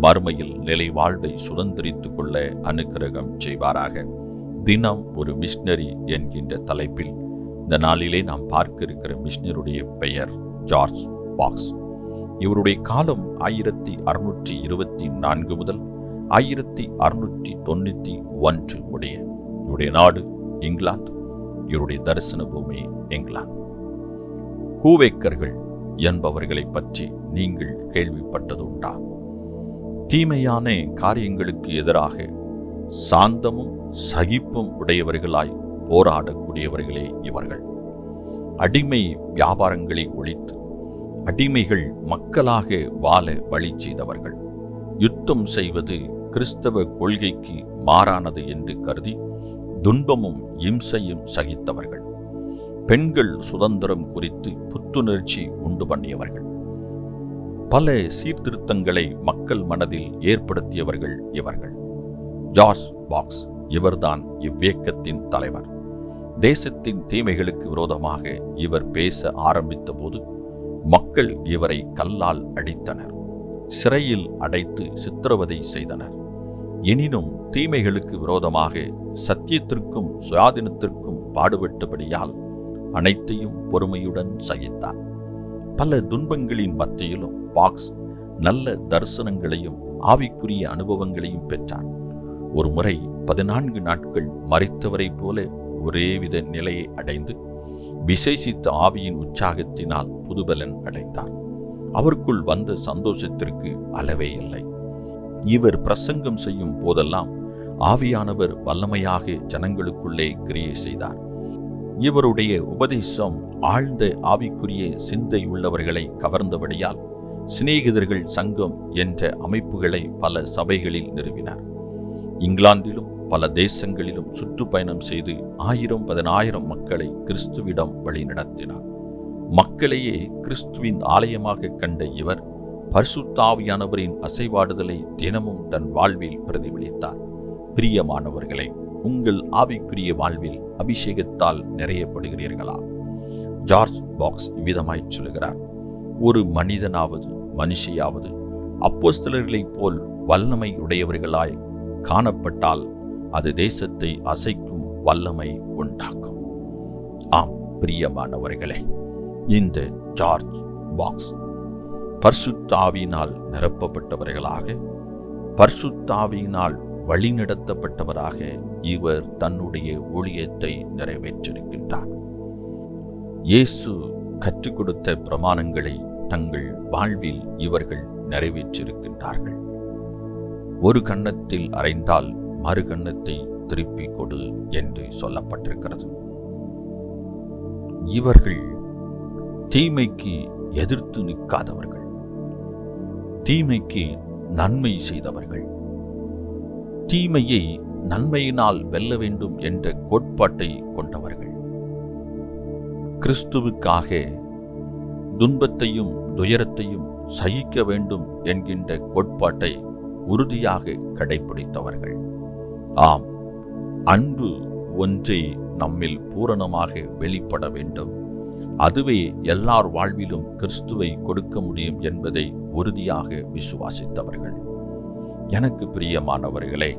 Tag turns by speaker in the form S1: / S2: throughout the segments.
S1: மறுமையில் நிலை வாழ்வை சுதந்திரித்துக் கொள்ள அனுக்கிரகம் செய்வாராக. தினம் ஒரு மிஷினரி என்கின்ற தலைப்பில் இந்த நாளிலே நாம் பார்க்க இருக்கிற மிஷினருடைய பெயர் ஜார்ஜ் பாக்ஸ். இவருடைய காலம் ஆயிரத்தி அறுநூற்றி இருபத்தி நான்கு முதல் ஆயிரத்தி அறுநூற்றி தொண்ணூற்றி ஒன்று உடைய இவருடைய நாடு இங்கிலாந்து இவருடைய தரிசன பூமி இங்கிலாந்து. கூவேக்கர்கள் என்பவர்களை பற்றி நீங்கள் கேள்விப்பட்டது உண்டா? தீமையான காரியங்களுக்கு எதிராக சாந்தமும் சகிப்பும் உடையவர்களாய் போராடக்கூடியவர்களே இவர்கள். அடிமை வியாபாரங்களை ஒழித்து அடிமைகள் மக்களாக வாழ வழி செய்தவர்கள். யுத்தம் செய்வது கிறிஸ்தவ கொள்கைக்கு மாறானது என்று கருதி துன்பமும் இம்சையும் சகித்தவர்கள். பெண்கள் சுதந்திரம் குறித்து புத்துணர்ச்சி உண்டு பண்ணியவர்கள். பல சீர்திருத்தங்களை மக்கள் மனதில் ஏற்படுத்தியவர்கள் இவர்கள். ஜார்ஜ் பாக்ஸ் இவர்தான் இவ்வியக்கத்தின் தலைவர். தேசத்தின் தீமைகளுக்கு விரோதமாக இவர் பேச ஆரம்பித்த போது மக்கள் இவரை கல்லால் அடித்தனர். சிறையில் அடைத்து சித்திரவதை செய்தனர். எனினும் தீமைகளுக்கு விரோதமாக சத்தியத்திற்கும் சுயாதீனத்திற்கும் பாடுபட்டபடியால் அனைத்தையும் பொறுமையுடன் சகித்தார். பல துன்பங்களின் மத்தியிலும் பாக்ஸ் நல்ல தரிசனங்களையும் ஆவிக்குரிய அனுபவங்களையும் பெற்றார். ஒரு முறை பதினான்கு நாட்கள் மறைத்தவரை போல ஒரேவித நிலையை அடைந்து விசேஷித்த ஆவியின் உற்சாகத்தினால் புதுபலன் அடைந்தார். அவருக்குள் வந்த சந்தோஷத்திற்கு அளவே இல்லை. இவர் பிரசங்கம் செய்யும் போதெல்லாம் ஆவியானவர் வல்லமையாக ஜனங்களுக்குள்ளே கிரியை செய்தார். இவருடைய உபதேசம் ஆழ்ந்த ஆவிக்குரிய சிந்தை உள்ளவர்களை கவர்ந்தபடியால் சிநேகிதர்கள் சங்கம் என்ற அமைப்புகளை பல சபைகளில் நிறுவினார். இங்கிலாந்திலும் பல தேசங்களிலும் சுற்றுப்பயணம் செய்து ஆயிரம் பதினாயிரம் மக்களை கிறிஸ்துவிடம் வழிநடத்தினார். மக்களையே கிறிஸ்துவின் ஆலயமாக கண்ட இவர் பரிசுத்தாவியானவரின் அசைவாடுதலை தினமும் தன் வாழ்வில் பிரதிபலித்தார். பிரியமானவர்களை உங்கள் ஆவிக்குரிய வாழ்வில் அபிஷேகத்தால் நிறையப்படுகிறீர்களா? ஜார்ஜ் பாக்ஸ் இவ்விதமாய் சொல்கிறார் ஒரு மனிதனாவது மனுஷியாவது அப்போஸ்தலர்களைப் போல் வல்லமை உடையவர்களாய் காணப்பட்டால் அது தேசத்தை அசைக்கும் வல்லமை உண்டாக்கும். ஆம் பிரியமானவர்களே இந்த ஜார்ஜ் பாக்ஸ் பர்சுத்தாவியினால் நிரப்பப்பட்டவர்களாக பர்சுத்தாவியினால் வழிநடத்தப்பட்டவராக இவர் தன்னுடைய ஊழியத்தை நிறைவேற்றிருக்கின்றார். இயேசு கற்றுக் கொடுத்த பிரமாணங்களை தங்கள் வாழ்வில் இவர்கள் நிறைவேற்றிருக்கின்றார்கள். ஒரு கன்னத்தில் அறைந்தால் மறு கன்னத்தை திருப்பிக் கொடு என்று சொல்லப்பட்டிருக்கிறது. இவர்கள் தீமைக்கு எதிர்த்து நிற்காதவர்கள். தீமைக்கு நன்மை செய்தவர்கள். தீமையை நன்மையினால் வெல்ல வேண்டும் என்ற கோட்பாட்டை கொண்டவர்கள். கிறிஸ்துவுக்காக துன்பத்தையும் துயரத்தையும் சகிக்க வேண்டும் என்கின்ற கோட்பாட்டை உறுதியாக கடைபிடித்தவர்கள் ஆம் அன்பு ஒன்றை நம்மில் பூரணமாக வெளிப்பட வேண்டும். அதுவே எல்லார் வாழ்விலும் கிறிஸ்துவை கொடுக்க முடியும் என்பதை உறுதியாக விசுவாசித்தவர்கள். எனக்கு பிரியமானவர்களே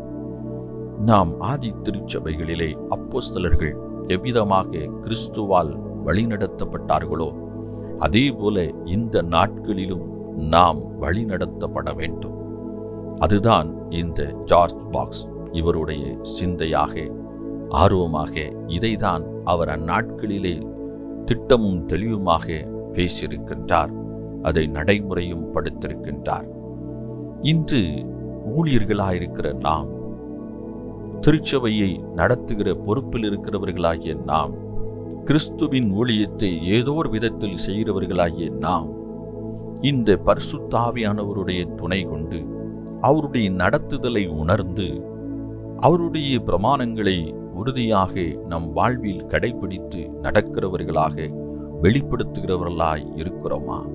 S1: நாம் ஆதி திருச்சபைகளிலே அப்போஸ்தலர்கள் எவ்விதமாக கிறிஸ்துவால் வழிநடத்தப்பட்டார்களோ? அதே போல இந்த நாட்களிலும் நாம் வழிநடத்தப்பட வேண்டும். அதுதான் இந்த ஜார்ஜ் பாக்ஸ் இவருடைய சிந்தையாக ஆர்வமாக இதைதான் அவர் அந்நாட்களிலே திட்டமும் தெளிவுமாக பேசியிருக்கின்றார். அதை நடைமுறையும் படுத்திருக்கின்றார். இன்று ஊழியர்களாயிருக்கிற நாம் திருச்சபையை நடத்துகிற பொறுப்பில் இருக்கிறவர்களாகிய நாம் கிறிஸ்துவின் ஊழியத்தை ஏதோ ஒரு விதத்தில் செய்கிறவர்களாகிய நாம் இந்த பரிசுத்தாவியானவருடைய துணை கொண்டு அவருடைய நடத்துதலை உணர்ந்து அவருடைய பிரமாணங்களை உறுதியாக நம் வாழ்வில் கடைபிடித்து நடக்கிறவர்களாக வெளிப்படுத்துகிறவர்களாய் இருக்கிறோமா?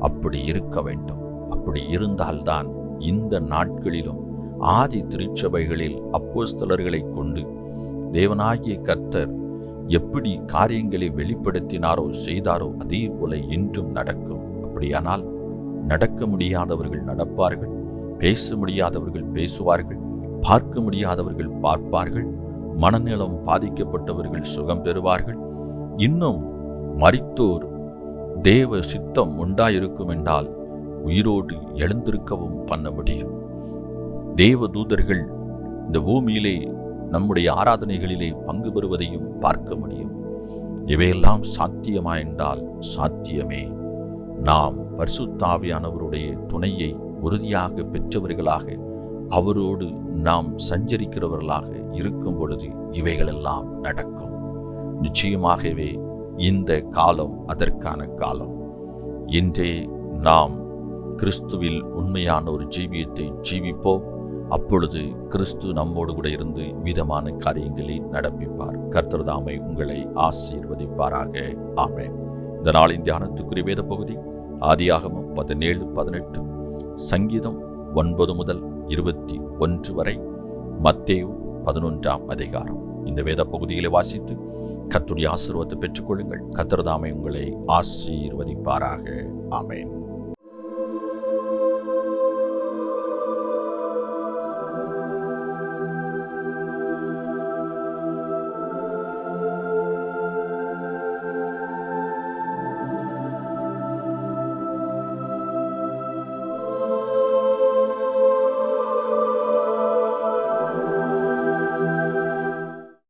S1: அப்படி இருக்க வேண்டும். அப்படி இருந்தால்தான் இந்த நாட்களிலும் ஆதி திருச்சபைகளில் அப்போஸ்தலர்களை கொண்டு தேவனாகிய கர்த்தர் எப்படி காரியங்களை வெளிப்படுத்தினாரோ செய்தாரோ அதே போல இன்றும் நடக்கும். அப்படியானால் நடக்க முடியாதவர்கள் நடப்பார்கள் பேச முடியாதவர்கள் பேசுவார்கள் பார்க்க முடியாதவர்கள் பார்ப்பார்கள் மனநலம் பாதிக்கப்பட்டவர்கள் சுகம் பெறுவார்கள். இன்னும் மரித்தோர் தேவ சித்தம் உண்டாயிருக்கும் என்றால் உயிரோடு எழுந்திருக்கவும் பண்ண முடியும். தேவ தூதர்கள் இந்த பூமியிலே நம்முடைய ஆராதனைகளிலே பங்கு பெறுவதையும் பார்க்க முடியும். இவையெல்லாம் சாத்தியமா என்றால் சாத்தியமே. நாம் பரிசுத்தாவியானவருடைய துணையை உறுதியாக பெற்றவர்களாக அவரோடு நாம் சஞ்சரிக்கிறவர்களாக இருக்கும் பொழுது இவைகளெல்லாம் நடக்கும். நிச்சயமாகவே இந்த காலம் அதற்கான காலம். இன்றே நாம் கிறிஸ்துவில் உண்மையான ஒரு ஜீவியத்தை ஜீவிப்போம். அப்பொழுது கிறிஸ்து நம்மோடு கூட இருந்து விதமான காரியங்களை நடப்பிப்பார். கர்த்தர்தாமை உங்களை ஆசீர்வதிப்பாராக. ஆமே இந்த நாளின் தியானத்துக்குரிய வேத பகுதி ஆதியாகமும் பதினேழு பதினெட்டு சங்கீதம் ஒன்பது முதல் இருபத்தி ஒன்று வரை மத்தேயு பதினொன்றாம் அதிகாரம். இந்த வேத பகுதிகளை வாசித்து கத்துடைய ஆசீர்வாதத்தை பெற்றுக்கொள்ளுங்கள். கத்திரதாமை உங்களை ஆசீர்வதிப்பாராக. ஆமேன்.